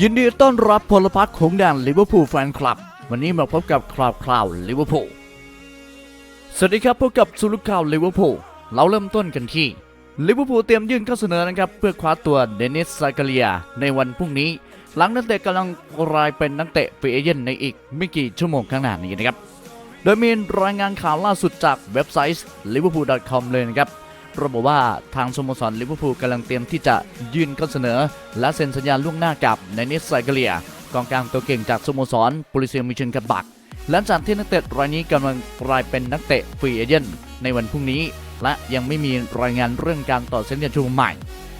ยินดีต้อนรับพลพรรคของแดนลิเวอร์พูลแฟนคลับ วันนี้มาพบกับคราวคราวลิเวอร์พูลสวัสดีครับพบกับสุลุข่าวลิเวอร์พูลเราเริ่มต้นกันที่ลิเวอร์พูลเตรียมยื่นข้อเสนอนะครับ เพื่อคว้าตัวเดนิสซากาเลีย ในวันพรุ่งนี้ หลังนักเตะกำลังกลายเป็นนักเตะฟรีเอเจนต์ในอีกไม่กี่ชั่วโมงข้างหน้านี้นะครับ โดยมีรายงานข่าวล่าสุดจากเว็บไซต์ liverpool.com เลยนะครับ ระบุว่าทางสโมสรลิเวอร์พูลกำลังเตรียมที่จะยื่นข้อเสนอ และเซ็นสัญญาล่วงหน้ากับเนนิสไซเกเลียกองกลางตัวเก่งจากสโมสรโปลิเซียมิชนกับบักหลังจากที่นักเตะรายนี้กำลังกลายเป็นนักเตะฟรีเอเจนต์ในวันพรุ่งนี้ และยังไม่มีรายงานเรื่องการต่อสัญญาชูใหม่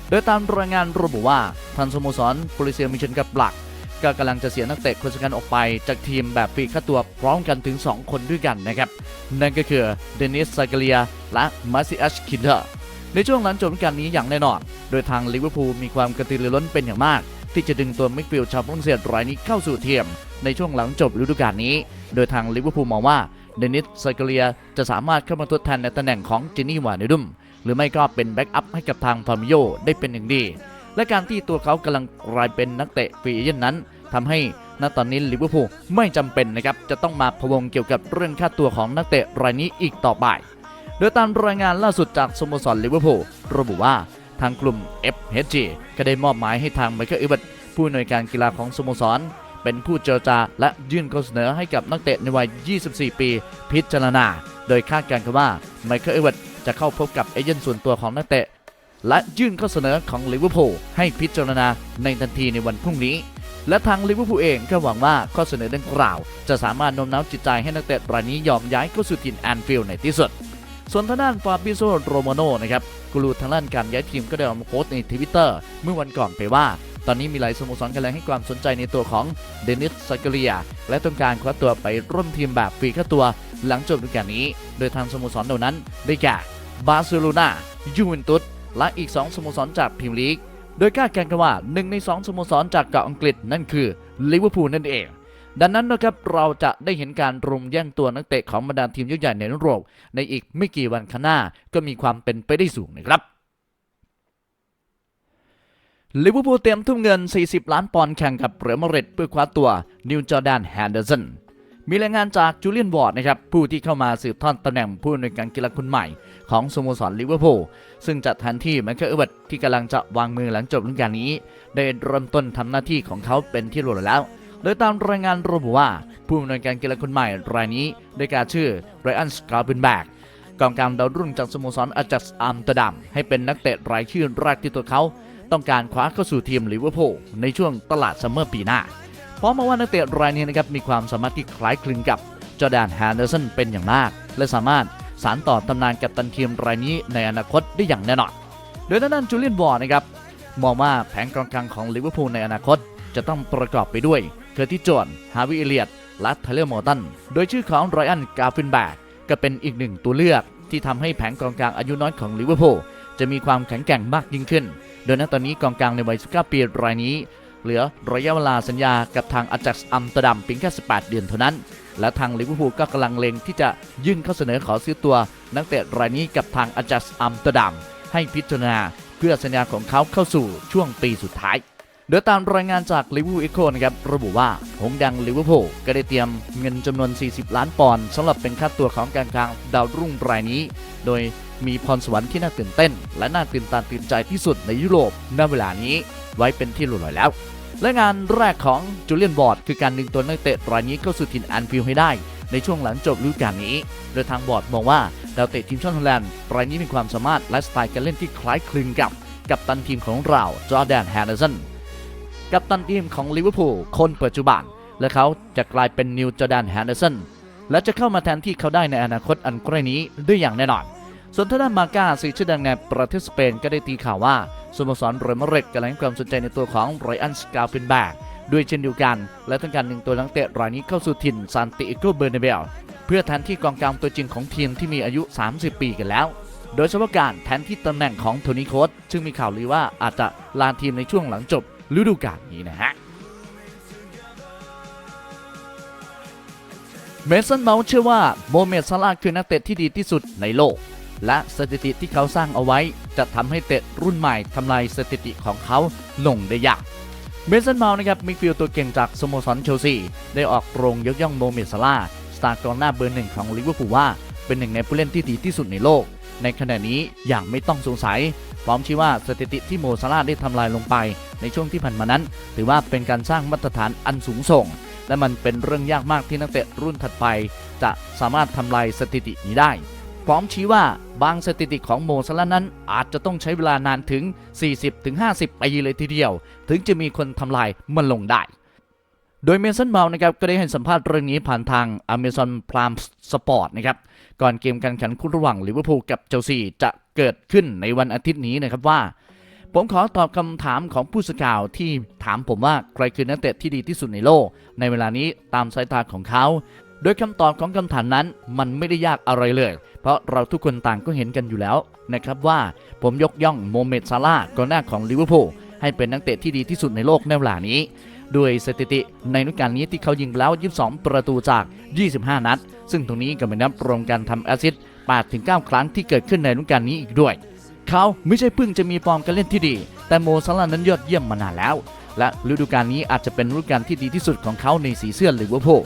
โดยตามรายงานระบุว่าทางสโมสรโปลิเซียมิชนกับบักก็กำลังจะเสียนักเตะคนสำคัญออกไปจากทีมแบบฟรีค่าตัวพร้อมกันถึง 2 คนด้วยกันนะครับ นั่นก็คือเดนิสซากเลียและมาซิอัชคินเดอร์ ในช่วงหลังจบฤดูกาลนี้อย่างแน่นอน โดยทางลิเวอร์พูลมีความกระตือรือร้นเป็นอย่างมาก ที่จะดึงตัวมิดฟิลด์ชาวฝรั่งเศสรายนี้เข้าสู่ทีมในช่วงหลังจบฤดูกาลนี้ โดยทางลิเวอร์พูลมองว่าเดนิสซากเลียจะสามารถเข้ามาทดแทนในตำแหน่งของจินนี่วานิดุมหรือไม่ก็เป็นแบ็กอัพให้กับทางฟาร์มิโยได้เป็นอย่างดี และการที่ตัวเขากำลังกลายเป็นนักเตะฟรีเอเจนต์นั้นทำให้ณตอนนี้ลิเวอร์พูลไม่จำเป็นนะครับจะต้องมาพะวงเกี่ยวกับเรื่องค่าตัวของนักเตะรายนี้อีกต่อไป โดยตามรายงานล่าสุดจากสโมสรลิเวอร์พูลระบุว่าทางกลุ่ม FHG ก็ได้มอบหมายให้ทางไมเคิลอิเบิร์ตผู้อำนวยการกีฬาของสโมสร เป็นผู้เจรจาและยื่นข้อเสนอให้กับนักเตะในวัย 24 ปี พิจารณา โดยคาดการณ์ว่าไมเคิลอิเบิร์ตจะเข้าพบกับเอเจนต์ส่วนตัวของนักเตะ และยื่นข้อเสนอของลิเวอร์พูลให้พิจารณาในทันทีในวันพรุ่งนี้ และทางลิเวอร์พูลเองก็หวังว่าข้อเสนอดังกล่าว จะสามารถโน้มน้าวจิตใจให้นักเตะรายนี้ยอมย้ายเข้าสู่ถิ่นแอนฟิลด์ในที่สุด ส่วนทางด้านฟาบิโซโรมาโนนะครับกูรูทางด้านการย้ายทีมก็ได้ออกมาโพสต์ในทวิตเตอร์เมื่อวันก่อนไปว่า ตอนนี้มีหลายสโมสรกำลังให้ความสนใจในตัวของเดนิสซากเลีย และต้องการคว้าตัวไปร่วมทีมแบบฟรีค่าตัวหลังจบฤดูกาลนี้ โดยทางสโมสรเหล่านั้นได้แก่บาร์เซโลนายูเวนตุสและอีก 2 สโมสรจากพรีเมียร์ลีก โดยคาดการณ์กันว่าหนึ่งใน 2 สโมสรจากเกาะอังกฤษนั่นคือลิเวอร์พูลนั่นเอง ดังนั้นนะครับเราจะได้เห็นการรุมแย่งตัวนักเตะของบรรดาทีมยักษ์ใหญ่ในยุโรปในอีกไม่กี่วันข้างหน้า ก็มีความเป็นไปได้สูงนะครับลิเวอร์พูลเตรียมทุ่มเงิน 40 ล้านปอนด์แข่งกับเรอัลมาดริดเพื่อคว้าตัวนิวจอร์แดนแฮนเดอร์สันมีรายงานจากจูเลียนวอร์ดนะครับผู้ที่เข้ามาสืบทอดตำแหน่งผู้อำนวยการกีฬาคนใหม่ ของสโมสรลิเวอร์พูลซึ่งจะแทนที่ไมเคิลเอเวิร์ตที่กำลังจะวางมือหลังจบฤดูกาลนี้ ได้เริ่มต้นทำหน้าที่ของเขาเป็นที่รู้แล้ว โดยตามรายงานระบุว่า ผู้อำนวยการกีฬาคนใหม่รายนี้ได้กล่าวชื่อไรอันสกาเบนแบกกองกลางดาวรุ่งจากสโมสรอาจักซ์อัมตดัมให้เป็นนักเตะรายชื่อแรกที่ตัวเขา ต้องการคว้าเข้าสู่ทีมลิเวอร์พูลในช่วงตลาดซัมเมอร์ปีหน้าเพราะมาว่านักเตะรายนี้นะครับมีความสามารถที่คล้ายคลึงกับจอแดนแฮนเดอร์สันเป็นอย่างมาก และสามารถสานต่อตำนานกัปตันทีมรายนี้ในอนาคตได้อย่างแน่นอน โดยด้านจูเลียนวอร์นะครับมองว่าแผงกองกลางของลิเวอร์พูลในอนาคตจะต้องประกอบไปด้วย เคอร์ติสโจนฮาวิเอเลียตและไทเลอร์มอร์ตัน โดยชื่อของไรอันกาฟินแบกก็เป็นอีกหนึ่งตัวเลือกที่ทำให้แผงกองกลางอายุน้อยของลิเวอร์พูลจะมีความแข็งแกร่งมากยิ่งขึ้น โดยณตอนนี้กองกลางในวัย 19 ปีรายนี้ เหลือระยะเวลาสัญญากับทางอาจักซ์อัมตดัมเพียงแค่ 18 เดือนเท่านั้น และทางลิเวอร์พูลก็กำลังเล็งที่จะยื่นข้อเสนอขอซื้อตัว นักเตะรายนี้กับทางอาจักซ์อัมตดัมให้พิจารณาเพื่อสัญญาของเขาเข้าสู่ช่วงปีสุดท้าย โดยตามรายงานจากลิเวอร์พูลเอ็กโคนะครับระบุว่าหงดังลิเวอร์พูลก็ได้เตรียมเงินจำนวน 40 ล้านปอนด์สำหรับเป็นค่าตัวของการกลางดาวรุ่งรายนี้ โดยมีพรสวรรค์ที่น่าตื่นเต้น และน่าตื่นตาตื่นใจที่สุดในยุโรปณเวลานี้ไว้เป็นที่รู้ลอยแล้ว และงานแรกของจูเลียนบอร์ดคือการดึงตัวนักเตะรายนี้เข้าสู่ถิ่นแอนฟิลด์ให้ได้ ในช่วงหลังจบฤดูกาลนี้ โดยทางบอร์ดมองว่าดาวเตะทีมชาติฮอลแลนด์รายนี้มีความสามารถและสไตล์การเล่นที่คล้ายคลึงกับ กับตันทีมของเราจอร์แดนแฮนเดอร์สัน กับตันทีมของลิเวอร์พูลคนปัจจุบัน และเขาจะกลายเป็นนิวจอร์แดนแฮนเดอร์สันและจะเข้ามาแทนที่เขาได้ในอนาคตอันใกล้นี้ด้วยอย่างแน่นอน ส่วนทางด้านมาก้าสีชื่อดังในประเทศสเปนก็ได้ตีข่าวว่าสโมสรเรอัลมาดริดกำลังให้ความสนใจในตัวของไรอันสกาฟินแบกด้วยเช่นเดียวกัน และต้องการหนึ่งตัวนักเตะรายนี้เข้าสู่ถิ่นซานติเอโกเบอร์นเบลเพื่อแทนที่กองกลางตัวจริงของทีมที่มีอายุ 30 ปีกันแล้ว โดยเฉพาะการแทนที่ตำแหน่งของโทนี่โคสซึ่งมีข่าวลือว่าอาจจะลาทีมในช่วงหลังจบฤดูกาลนี้นะฮะเมสันเมาส์เชื่อว่าโมเมดซาลาคือนักเตะที่ดีที่สุดในโลก และสถิติที่เขาสร้างเอาไว้ จะทำให้เตะรุ่นใหม่ทำลายสถิติของเขาลงได้ยาก เมสันเมาส์นะครับมิดฟิลด์ตัวเก่งจากสโมสรเชลซีได้ออกโรงยกย่องโมเมดซาลาสตาร์กองหน้าเบอร์หนึ่งของลิเวอร์พูลว่า เป็นหนึ่งในผู้เล่นที่ดีที่สุดในโลก ในขณะนี้อย่างไม่ต้องสงสัย พร้อมชี้ว่าสถิติที่โมซาลาได้ทำลายลงไป ในช่วงที่ผ่านมานั้น ถือว่าเป็นการสร้างมาตรฐานอันสูงส่ง และมันเป็นเรื่องยากมากที่นักเตะรุ่นถัดไป จะสามารถทำลายสถิตินี้ได้ พร้อมชี้ว่าบางสถิติของโมซาลานั้นอาจจะต้องใช้เวลานานถึง 40-50 ปีเลยทีเดียว ถึงจะมีคนทำลายมันลงได้โดยเมสันเมานะครับก็ได้ให้สัมภาษณ์เรื่องนี้ผ่านทาง Amazon Prime Sport นะครับ ก่อนเกมการแข่งขันคู่ระหว่างลิเวอร์พูลกับเชลซีจะเกิดขึ้นในวันอาทิตย์นี้นะครับว่า ผมขอตอบคำถามของผู้สื่อข่าวที่ถามผมว่าใครคือนักเตะที่ดีที่สุดในโลก ในเวลานี้ตามสายตาของเขาโดยคำตอบของคำถามนั้นมันไม่ได้ยากอะไรเลย เพราะเราทุกคนต่างก็เห็นกันอยู่แล้วนะครับว่าผมยกย่องโมเมดซาลาห์กองหน้าของลิเวอร์พูลให้เป็นนักเตะที่ดีที่สุดในโลกในเวลานี้ ด้วยสถิติในฤดูกาลนี้ที่เขายิงไปแล้ว 22 ประตูจาก 25 นัด ซึ่งตรงนี้ก็ไม่นับรวมการทำแอสซิสต์8-9ครั้งที่เกิดขึ้นในฤดูกาลนี้อีกด้วย เขาไม่ใช่เพิ่งจะมีฟอร์มการเล่นที่ดี แต่โมซาลานั้นยอดเยี่ยมมานานแล้ว และฤดูกาลนี้อาจจะเป็นฤดูกาลที่ดีที่สุดของเขาในสีเสื้อลิเวอร์พูล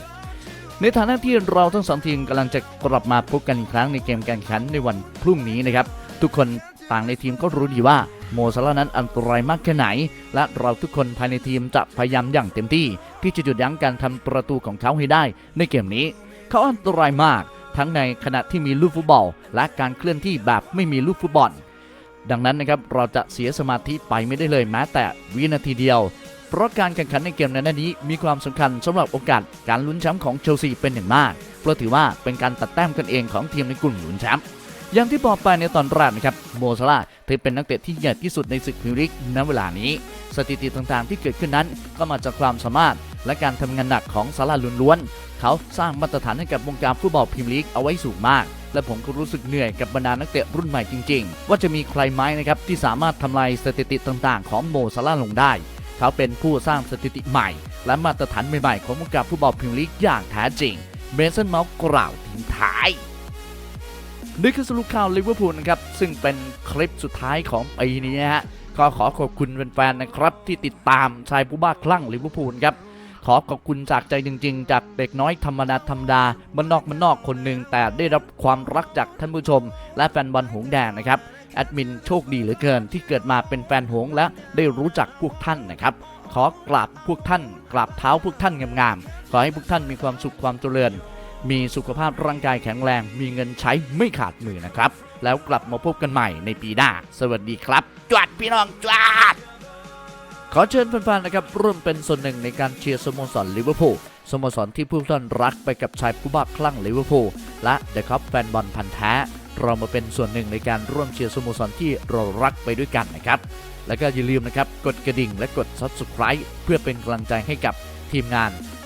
ในฐานะที่เราทั้งสองทีมกำลังจะกลับมาพบกันอีกครั้งในเกมการแข่งขันในวันพรุ่งนี้นะครับทุกคนต่างในทีมก็รู้ดีว่า โมซาลานั้นอันตรายมากแค่ไหน และเราทุกคนภายในทีมจะพยายามอย่างเต็มที่ ที่จะหยุดยั้งการทำประตูของเขาให้ได้ในเกมนี้ เขาอันตรายมากทั้งในขณะที่มีลูกฟุตบอล และการเคลื่อนที่แบบไม่มีลูกฟุตบอล ดังนั้นนะครับเราจะเสียสมาธิไปไม่ได้เลยแม้แต่วินาทีเดียว เพราะการแข่งขันในเกมในนัดนี้มีความสำคัญสำหรับโอกาสการลุ้นแชมป์ของเชลซีเป็นอย่างมากเพราะถือว่าเป็นการตัดแต้มกันเองของทีมในกลุ่มลุ้นแชมป์ อย่างที่บอกไปในตอนแรกนะครับโมซาลาถือเป็นนักเตะที่ใหญ่ที่สุดในศึกพรีเมียร์ลีกณเวลานี้ สถิติต่างๆที่เกิดขึ้นนั้นก็มาจากความสามารถ และการทำงานหนักของซาลาล้วนๆเขาสร้างมาตรฐานให้กับวงการฟุตบอลพรีเมียร์ลีกเอาไว้สูงมากและผมก็รู้สึกเหนื่อยกับบรรดานักเตะรุ่นใหม่จริงๆ ว่าจะมีใครไหมนะครับที่สามารถทำลายสถิติต่างๆ ของโมซาลาลงได้ เขาเป็นผู้สร้างสถิติใหม่ และมาตรฐานใหม่ๆ ของวงการฟุตบอลพรีเมียร์ลีกอย่างแท้จริงเบรนสันเมาส์กล่าวทิ้งท้าย นี่คือสรุปข่าวลิเวอร์พูลนะครับ ซึ่งเป็นคลิปสุดท้ายของปีนี้ฮะก็ขอขอบคุณแฟนๆนะครับ ที่ติดตามชายผู้บ้าคลั่งลิเวอร์พูลครับ ขอขอบคุณจากใจจริง ๆ จากเด็กน้อยธรรมดาธรรมดามันนอกมันนอกคนหนึ่งแต่ได้รับความรักจากท่านผู้ชม และแฟนบอลหงแดงนะครับแอดมินโชคดีเหลือเกิน ที่เกิดมาเป็นแฟนหงและได้รู้จักพวกท่านนะครับ ขอกราบพวกท่านกราบเท้าพวกท่านงามๆขอให้พวกท่านมีความสุขความเจริญ มีสุขภาพร่างกายแข็งแรง มีเงินใช้ไม่ขาดมือนะครับ แล้วกลับมาพบกันใหม่ในปีหน้า สวัสดีครับ จวดพี่น้องจวดขอเชิญแฟนๆนะครับร่วมเป็นส่วนหนึ่งในการเชียร์สโมสรลิเวอร์พูลสโมสรที่ผู้ท่านรักไปกับชายผู้บ้าคลั่งลิเวอร์พูลและเดอะคัพแฟนบอลพันธ์แท้เรามาเป็นส่วนหนึ่งในการร่วมเชียร์สโมสรที่เรารักไปด้วยกันนะครับ แล้วก็อย่าลืมนะครับ กดกระดิ่งและกด Subscribe เพื่อเป็นกำลังใจให้กับทีมงาน